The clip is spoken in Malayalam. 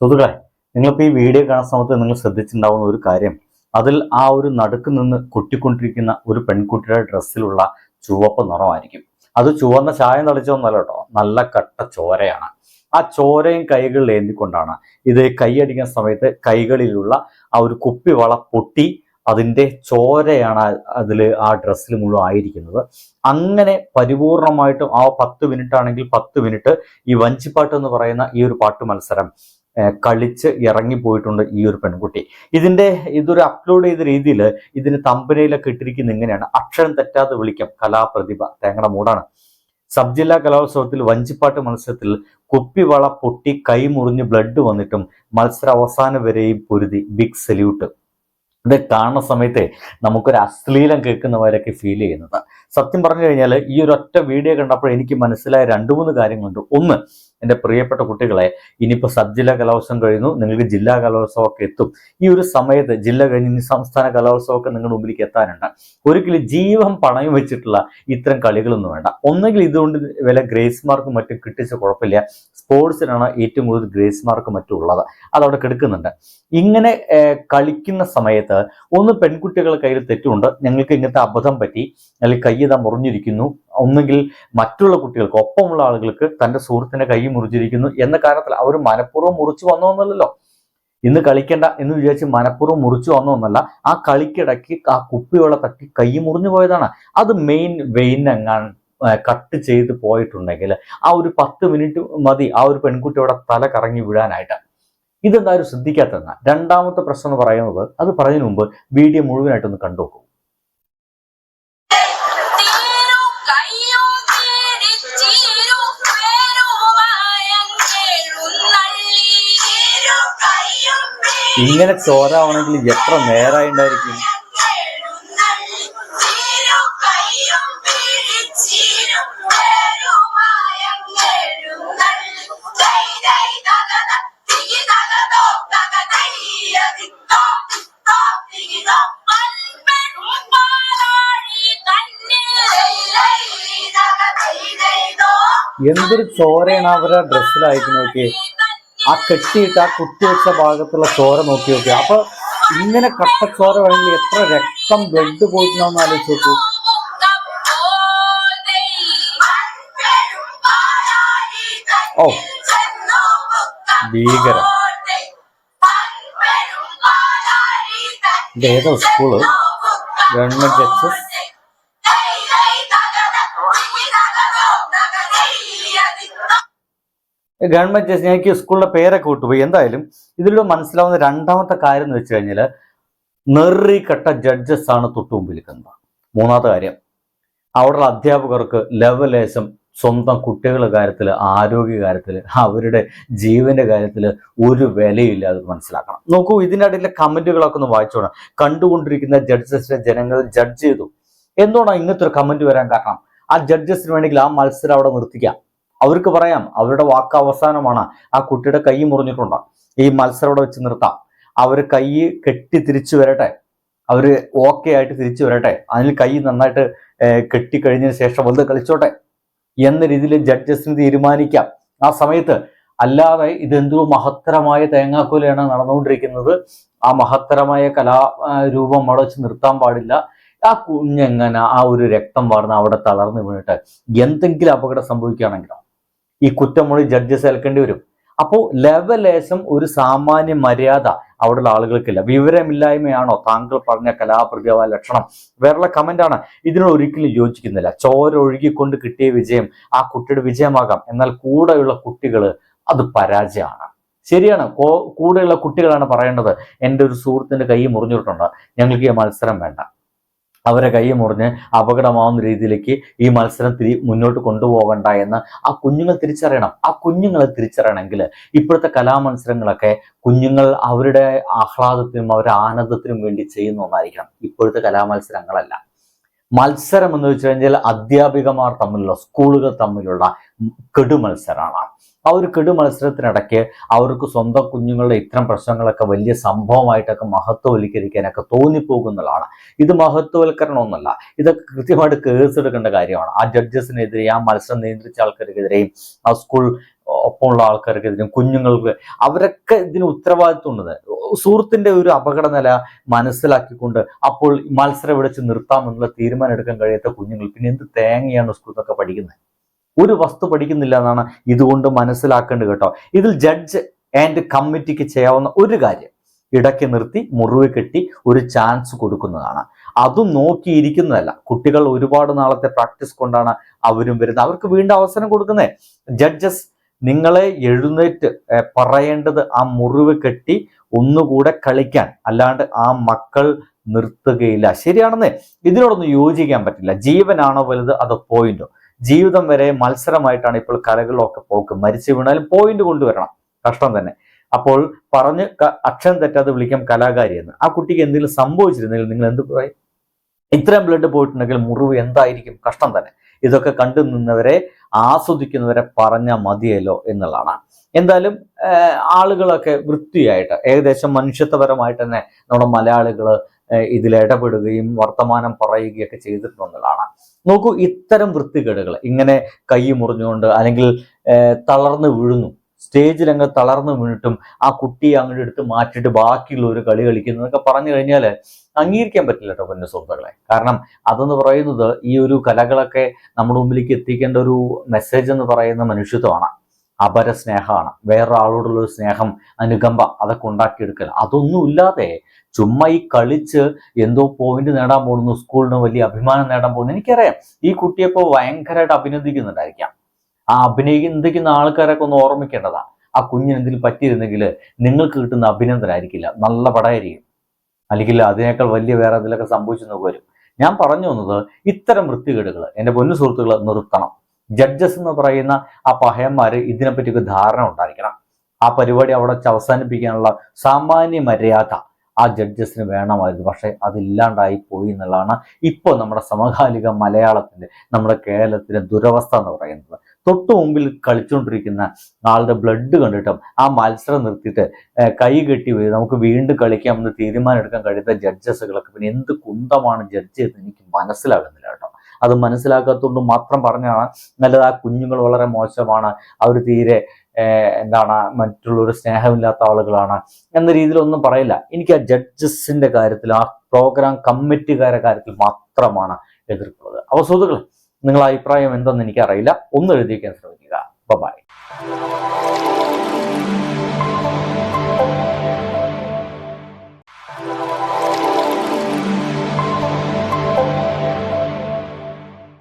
സുഹൃത്തുക്കളെ നിങ്ങളിപ്പോൾ ഈ വീഡിയോ കാണുന്ന സമയത്ത് നിങ്ങൾ ശ്രദ്ധിച്ചിട്ടുണ്ടാവുന്ന ഒരു കാര്യം. അതിൽ ആ ഒരു നടുക്ക് നിന്ന് കൊട്ടിക്കൊണ്ടിരിക്കുന്ന ഒരു പെൺകുട്ടിയുടെ ഡ്രസ്സിലുള്ള ചുവപ്പ് നിറമായിരിക്കും. അത് ചുവന്ന ചായം തളിച്ചൊന്നല്ല കേട്ടോ. നല്ല കട്ട ചോരയാണ്. ആ ചോരയും കൈകളിൽ ഏന്തിക്കൊണ്ടാണ്. ഇത് കൈയടിക്കുന്ന സമയത്ത് കൈകളിലുള്ള ആ ഒരു കുപ്പിവള പൊട്ടി അതിന്റെ ചോരയാണ് അതിൽ ആ ഡ്രസ്സിൽ മുഴുവൻ ആയിരിക്കുന്നത്. അങ്ങനെ പരിപൂർണമായിട്ടും ആ പത്ത് മിനിറ്റ് ആണെങ്കിൽ പത്ത് മിനിറ്റ് ഈ വഞ്ചിപ്പാട്ട് എന്ന് പറയുന്ന ഈ ഒരു പാട്ട് മത്സരം കളിച്ച് ഇറങ്ങിപ്പോയിട്ടുണ്ട് ഈ ഒരു പെൺകുട്ടി. ഇതിന്റെ ഇതൊരു അപ്ലോഡ് ചെയ്ത രീതിയിൽ ഇതിന് തമ്പനയിലൊക്കെ ഇട്ടിരിക്കുന്ന ഇങ്ങനെയാണ്. അക്ഷരം തെറ്റാതെ വിളിക്കാം കലാപ്രതിഭ. തേങ്ങയുടെ മൂടാണ്. സബ് ജില്ലാ കലോത്സവത്തിൽ വഞ്ചിപ്പാട്ട് മത്സരത്തിൽ കുപ്പിവള പൊട്ടി കൈ മുറിഞ്ഞ് ബ്ലഡ് വന്നിട്ടും മത്സര അവസാനം വരെയും പൊരുതി. ബിഗ് സല്യൂട്ട് ഇത് കാണുന്ന സമയത്തെ നമുക്കൊരു അശ്ലീലം കേൾക്കുന്നവരൊക്കെ ഫീൽ ചെയ്യുന്നത്. സത്യം പറഞ്ഞു കഴിഞ്ഞാൽ ഈ ഒരൊറ്റ വീഡിയോ കണ്ടപ്പോൾ എനിക്ക് മനസ്സിലായ രണ്ട് മൂന്ന് കാര്യങ്ങളുണ്ട്. ഒന്ന് എന്റെ പ്രിയപ്പെട്ട കുട്ടികളെ ഇനിയിപ്പോൾ സബ് ജില്ലാ കലോത്സവം കഴിഞ്ഞു നിങ്ങൾക്ക് ജില്ലാ കലോത്സവമൊക്കെ എത്തും. ഈ ഒരു സമയത്ത് ജില്ല കഴിഞ്ഞ് ഇനി സംസ്ഥാന കലോത്സവമൊക്കെ നിങ്ങളുടെ മുമ്പിലേക്ക് എത്താനുണ്ട്. ഒരിക്കലും ജീവൻ പണയം വെച്ചിട്ടുള്ള ഇത്തരം കളികളൊന്നും വേണ്ട. ഒന്നെങ്കിൽ ഇതുകൊണ്ട് വില ഗ്രേസ് മാർക്ക് മറ്റും കിട്ടിച്ച കുഴപ്പമില്ല. സ്പോർട്സിനാണ് ഏറ്റവും കൂടുതൽ ഗ്രേസ് മാർക്ക് മറ്റും ഉള്ളത്. അതവിടെ കെടുക്കുന്നുണ്ട്. ഇങ്ങനെ കളിക്കുന്ന സമയത്ത് ഒന്ന് പെൺകുട്ടികളുടെ കയ്യിൽ തെറ്റുണ്ട്. ഞങ്ങൾക്ക് ഇങ്ങനത്തെ അബദ്ധം പറ്റി അല്ലെങ്കിൽ കൈ മുറിഞ്ഞിരിക്കുന്നു. ഒന്നുകിൽ മറ്റുള്ള കുട്ടികൾക്ക് ഒപ്പമുള്ള ആളുകൾക്ക് തന്റെ സുഹൃത്തിന്റെ കൈ മുറിച്ചിരിക്കുന്നു എന്ന കാരണത്തിൽ അവർ മനഃപൂർവം മുറിച്ചു വന്നോന്നല്ലോ ഇന്ന് കളിക്കണ്ട എന്ന് വിചാരിച്ച് മനഃപൂർവം മുറിച്ചു വന്നോന്നല്ല ആ കളിക്കിടയ്ക്ക് ആ കുപ്പിവെള്ള തട്ടി കൈ മുറിഞ്ഞു പോയതാണ്. അത് മെയിൻ വെയിൻ അങ്ങാണ് കട്ട് ചെയ്ത് പോയിട്ടുണ്ടെങ്കിൽ ആ ഒരു പത്ത് മിനിറ്റ് മതി ആ ഒരു പെൺകുട്ടിയുടെ തല കറങ്ങി വിടാനായിട്ട് ഇതെന്തായാലും ശ്രദ്ധിക്കാത്തതെന്ന രണ്ടാമത്തെ പ്രശ്നം എന്ന് പറയുന്നത് അത് പറയുന്നതിന് മുമ്പ് വീഡിയോ മുഴുവനായിട്ടൊന്ന് കണ്ടു നോക്കൂ. തന്നിൽ ചോരാവണമെങ്കിൽ എത്ര ദഗദൈ ഉണ്ടായിരിക്കും എന്തൊരു ചോരയാണ് അവരുടെ ഡ്രസ്സിൽ ഓക്കെ ആ കെട്ടിയിട്ട് ആ കുത്തിവെച്ച ഭാഗത്തുള്ള ചോര നോക്കി നോക്കി. അപ്പൊ ഇങ്ങനെ കട്ടച്ചോര ചോര വേണമെങ്കിൽ എത്ര രക്തം ബ്ലഡ് പോയിട്ടുണ്ടാവും ആലോചിച്ച് നോക്കൂ. ഓ ഭീകരം ഏതോ school government H S government just എനിക്ക് സ്കൂളിന്റെ പേരൊക്കെ വിട്ടുപോയി എന്തായാലും ഇതിലൂടെ മനസ്സിലാവുന്ന രണ്ടാമത്തെ കാര്യം എന്ന് വെച്ച് കഴിഞ്ഞാൽ നെറികെട്ട ജഡ്ജസ് ആണ് തൊട്ടു മുമ്പിൽ നിൽക്കുന്നത് മൂന്നാമത്തെ കാര്യം അവിടെയുള്ള അധ്യാപകർക്ക് ലവലേശം സ്വന്തം കുട്ടികളുടെ കാര്യത്തിൽ ആരോഗ്യ കാര്യത്തിൽ അവരുടെ ജീവന്റെ കാര്യത്തിൽ ഒരു വിലയില്ല അത് മനസ്സിലാക്കണം. നോക്കൂ ഇതിന്റെ അടിയിലെ കമന്റുകളൊക്കെ ഒന്ന് വായിച്ചോണം കണ്ടുകൊണ്ടിരിക്കുന്ന ജഡ്ജസിനെ ജനങ്ങൾ ജഡ്ജ് ചെയ്തു. എന്തുകൊണ്ടാണ് ഇങ്ങനത്തെ ഒരു കമന്റ് വരാൻ കാരണം? ആ ജഡ്ജസിന് വേണമെങ്കിൽ ആ മത്സരം അവിടെ നിർത്തിക്കാം. അവർക്ക് പറയാം അവരുടെ വാക്ക് അവസാനമാണ് ആ കുട്ടിയുടെ കൈ മുറിഞ്ഞിട്ടുണ്ട്. ഈ മത്സരം അവിടെ വെച്ച് നിർത്താം. അവർ കൈ കെട്ടി തിരിച്ചു വരട്ടെ. അവർ ഓക്കെ ആയിട്ട് തിരിച്ചു വരട്ടെ. അതിൽ കൈ നന്നായിട്ട് കെട്ടിക്കഴിഞ്ഞതിന് ശേഷം വെറുതെ കളിച്ചോട്ടെ എന്ന രീതിയിൽ ജഡ്ജസിന് തീരുമാനിക്കാം. ആ സമയത്ത് അല്ലാതെ ഇതെന്തോ മഹത്തരമായ തേങ്ങാക്കൊലയാണ് നടന്നുകൊണ്ടിരിക്കുന്നത്. ആ മഹത്തരമായ കലാ രൂപം അവിടെ വെച്ച് നിർത്താൻ പാടില്ല. ആ കുഞ്ഞെങ്ങനെ ആ ഒരു രക്തം വാർന്ന് അവിടെ തളർന്നു വീണിട്ട് എന്തെങ്കിലും അപകടം സംഭവിക്കുകയാണെങ്കിലോ ഈ കുറ്റമൊഴി ജഡ്ജസ് ഏൽക്കേണ്ടി വരും. അപ്പോൾ ലെവലേശം ഒരു സാമാന്യ മര്യാദ അവിടെയുള്ള ആളുകൾക്കില്ല. വിവരമില്ലായ്മയാണോ താങ്കൾ പറഞ്ഞ കലാപ്രതിഭ ലക്ഷണം? വേറെയുള്ള കമന്റാണ് ഇതിനോട് ഒരിക്കലും യോജിക്കുന്നില്ല. ചോര ഒഴുകിക്കൊണ്ട് കിട്ടിയ വിജയം ആ കുട്ടിയുടെ വിജയമാകാം. എന്നാൽ കൂടെയുള്ള കുട്ടികൾ അത് പരാജയമാണ്. ശരിയാണ്. കൂടെയുള്ള കുട്ടികളാണ് പറയേണ്ടത്. എന്റെ ഒരു സുഹൃത്തിന്റെ കൈ മുറിഞ്ഞിട്ടുണ്ട്. ഞങ്ങൾക്ക് ഈ മത്സരം വേണ്ട. അവരെ കൈ മുറിഞ്ഞ് അപകടമാവുന്ന രീതിയിലേക്ക് ഈ മത്സരം തിരി മുന്നോട്ട് കൊണ്ടുപോകണ്ട എന്ന് ആ കുഞ്ഞുങ്ങൾ തിരിച്ചറിയണം. ആ കുഞ്ഞുങ്ങളെ തിരിച്ചറിയണമെങ്കിൽ ഇപ്പോഴത്തെ കലാമത്സരങ്ങളൊക്കെ കുഞ്ഞുങ്ങൾ അവരുടെ ആഹ്ലാദത്തിനും അവരുടെ ആനന്ദത്തിനും വേണ്ടി ചെയ്യുന്ന ഒന്നായിരിക്കണം. ഇപ്പോഴത്തെ കലാമത്സരങ്ങളല്ല. മത്സരം എന്ന് വെച്ച് കഴിഞ്ഞാൽ അധ്യാപികമാർ തമ്മിലുള്ള സ്കൂളുകൾ തമ്മിലുള്ള കെടുമത്സരമാണ് ആ ഒരു കെടു മത്സരത്തിനിടയ്ക്ക് അവർക്ക് സ്വന്തം കുഞ്ഞുങ്ങളുടെ ഇത്തരം പ്രശ്നങ്ങളൊക്കെ വലിയ സംഭവമായിട്ടൊക്കെ മഹത്വവൽക്കരിക്കാനൊക്കെ തോന്നിപ്പോകുന്നതാണ്. ഇത് മഹത്വവൽക്കരണമൊന്നുമല്ല. ഇതൊക്കെ കൃത്യമായിട്ട് കേസ് എടുക്കേണ്ട കാര്യമാണ്. ആ ജഡ്ജസിനെതിരെ ആ മത്സരം നിയന്ത്രിച്ച ആൾക്കാർക്കെതിരെയും ആ സ്കൂൾ ഒപ്പമുള്ള ആൾക്കാർക്കെതിരെയും കുഞ്ഞുങ്ങൾക്ക് അവരൊക്കെ ഇതിന് ഉത്തരവാദിത്വമുണ്ട്. സുഹൃത്തിന്റെ ഒരു അപകടനില മനസ്സിലാക്കിക്കൊണ്ട് അപ്പോൾ മത്സരം വിളിച്ച് നിർത്താമെന്നുള്ള തീരുമാനം എടുക്കാൻ കഴിയാത്ത കുഞ്ഞുങ്ങൾ പിന്നെ എന്ത് തേങ്ങയാണ് സ്കൂളിൽ നിന്നൊക്കെ പഠിക്കുന്നത്? ഒരു വസ്തു പഠിക്കുന്നില്ല എന്നാണ് ഇതുകൊണ്ട് മനസ്സിലാക്കേണ്ടത് കേട്ടോ. ഇതിൽ ജഡ്ജ് ആൻഡ് കമ്മിറ്റിക്ക് ചെയ്യാവുന്ന ഒരു കാര്യം ഇടയ്ക്ക് നിർത്തി മുറിവ് കെട്ടി ഒരു ചാൻസ് കൊടുക്കുന്നതാണ്. അതും നോക്കിയിരിക്കുന്നതല്ല. കുട്ടികൾ ഒരുപാട് നാളത്തെ പ്രാക്ടീസ് കൊണ്ടാണ് അവരും വരുന്നത്. അവർക്ക് വീണ്ടും അവസരം കൊടുക്കുന്നത് ജഡ്ജസ് നിങ്ങളെ എഴുന്നേറ്റ് പറയേണ്ടത് ആ മുറിവ് കെട്ടി ഒന്നുകൂടെ കളിക്കാൻ. അല്ലാണ്ട് ആ മക്കൾ നിർത്തുകയില്ല. ശരിയാണെന്നേ. ഇതിനോടൊന്നും യോജിക്കാൻ പറ്റില്ല. ജീവനാണോ വലുത് അതോ പോയിന്റോ ജീവിതം വരെ മത്സരമായിട്ടാണ് ഇപ്പോൾ കലകളിലൊക്കെ പോക്ക്. മരിച്ചു വീണാലും പോയിന്റ് കൊണ്ടുവരണം. കഷ്ടം തന്നെ. അപ്പോൾ പറഞ്ഞ് അക്ഷരം തെറ്റാതെ വിളിക്കാം കലാകാരി എന്ന്. ആ കുട്ടിക്ക് എന്തെങ്കിലും സംഭവിച്ചിരുന്നെങ്കിൽ നിങ്ങൾ എന്ത് പറയും? ഇത്രയും ബ്ലഡ് പോയിട്ടുണ്ടെങ്കിൽ മുറിവ് എന്തായിരിക്കും? കഷ്ടം തന്നെ. ഇതൊക്കെ കണ്ടു നിന്നവരെ ആസ്വദിക്കുന്നവരെ പറഞ്ഞാൽ മതിയല്ലോ എന്നുള്ളതാണ്. എന്തായാലും ആളുകളൊക്കെ വൃത്തിയായിട്ട് ഏകദേശം മനുഷ്യത്വപരമായിട്ട് തന്നെ നമ്മുടെ മലയാളികൾ ഇതിൽ ഇടപെടുകയും വർത്തമാനം പറയുകയൊക്കെ ചെയ്തിട്ടുണ്ടെന്നുള്ളതാണ്. നോക്കൂ ഇത്തരം വൃത്തികേടുകൾ ഇങ്ങനെ കൈ മുറിഞ്ഞുകൊണ്ട് അല്ലെങ്കിൽ തളർന്നു വീഴുന്നു സ്റ്റേജിൽ അങ്ങ് തളർന്നു വീണിട്ടും ആ കുട്ടിയെ അങ്ങോട്ട് എടുത്ത് മാറ്റിയിട്ട് ബാക്കിയുള്ള ഒരു കളി കളിക്കുന്നതൊക്കെ പറഞ്ഞു കഴിഞ്ഞാൽ അംഗീകരിക്കാൻ പറ്റില്ല കേട്ടോ പൊന്നു സുഹൃത്തുക്കളെ. കാരണം അതെന്ന് പറയുന്നത് ഈ ഒരു കലകളൊക്കെ നമ്മുടെ മുമ്പിലേക്ക് എത്തിക്കേണ്ട ഒരു മെസ്സേജ് എന്ന് പറയുന്ന മനുഷ്യത്വമാണ്. അപര സ്നേഹമാണ് വേറൊരാളോടുള്ള സ്നേഹം അനുകമ്പ അതൊക്കെ ഉണ്ടാക്കിയെടുക്കൽ അതൊന്നുമില്ലാതെ ചുമ്മാ ഈ കളിച്ച് എന്തോ പോയിന്റ് നേടാൻ പോകുന്നു സ്കൂളിന് വലിയ അഭിമാനം നേടാൻ പോകുന്നു. എനിക്കറിയാം ഈ കുട്ടിയെ ഇപ്പോൾ ഭയങ്കരമായിട്ട് അഭിനന്ദിക്കുന്നുണ്ടായിരിക്കാം. ആ അഭിനന്ദിക്കുന്ന ആൾക്കാരൊക്കെ ഒന്ന് ഓർമ്മിക്കേണ്ടതാണ്. ആ കുഞ്ഞിന് എന്തെങ്കിലും പറ്റിയിരുന്നെങ്കിൽ നിങ്ങൾക്ക് കിട്ടുന്ന അഭിനന്ദനായിരിക്കില്ല. നല്ല പടമായിരിക്കും അല്ലെങ്കിൽ അതിനേക്കാൾ വലിയ വേറെ എന്തെങ്കിലുമൊക്കെ സംഭവിച്ചു വരും ഞാൻ പറഞ്ഞു വന്നത് ഇത്തരം വൃത്തികേടുകൾ എന്റെ പൊന്നു സുഹൃത്തുക്കൾ നിർത്തണം. ജഡ്ജസ് എന്ന് പറയുന്ന ആ പഹയന്മാര് ഒരു ധാരണ ഉണ്ടായിരിക്കണം. ആ പരിപാടി അവിടെ വെച്ച് അവസാനിപ്പിക്കാനുള്ള സാമാന്യ മര്യാദ ആ ജഡ്ജസിന് വേണമായിരുന്നു. പക്ഷെ അതില്ലാണ്ടായി പോയി എന്നുള്ളതാണ് ഇപ്പോൾ നമ്മുടെ സമകാലിക മലയാളത്തിന്റെ നമ്മുടെ കേരളത്തിന്റെ ദുരവസ്ഥ എന്ന് പറയുന്നത്. തൊട്ടു മുമ്പിൽ കളിച്ചുകൊണ്ടിരിക്കുന്ന ആളുടെ ബ്ലഡ് കണ്ടിട്ടും ആ മത്സരം നിർത്തിയിട്ട് കൈ കെട്ടി നമുക്ക് വീണ്ടും കളിക്കാമെന്ന് തീരുമാനമെടുക്കാൻ കഴിയുന്ന ജഡ്ജസുകളൊക്കെ പിന്നെ എന്ത് കുന്തമാണ് ജഡ്ജ് എന്ന് എനിക്ക് മനസ്സിലാകുന്നില്ല കേട്ടോ. അത് മനസ്സിലാക്കാത്തതുകൊണ്ട് മാത്രം പറഞ്ഞാണ് നല്ലത് ആ കുഞ്ഞുങ്ങൾ വളരെ മോശമാണ്. അവർ തീരെ എന്താണ് മറ്റുള്ളവർ സ്നേഹമില്ലാത്ത ആളുകളാണ് എന്ന രീതിയിലൊന്നും പറയില്ല. എനിക്ക് ആ ജഡ്ജസിന്റെ കാര്യത്തിൽ ആ പ്രോഗ്രാം കമ്മിറ്റിക്കാരുടെ കാര്യത്തിൽ മാത്രമാണ് എതിർക്കുന്നത്. അപ്പോൾ സുഹൃത്തുക്കളെ നിങ്ങളുടെ അഭിപ്രായം എന്തെന്ന് എനിക്കറിയില്ല. ഒന്ന് എഴുതിക്കാൻ ശ്രമിക്കുക. ബൈ.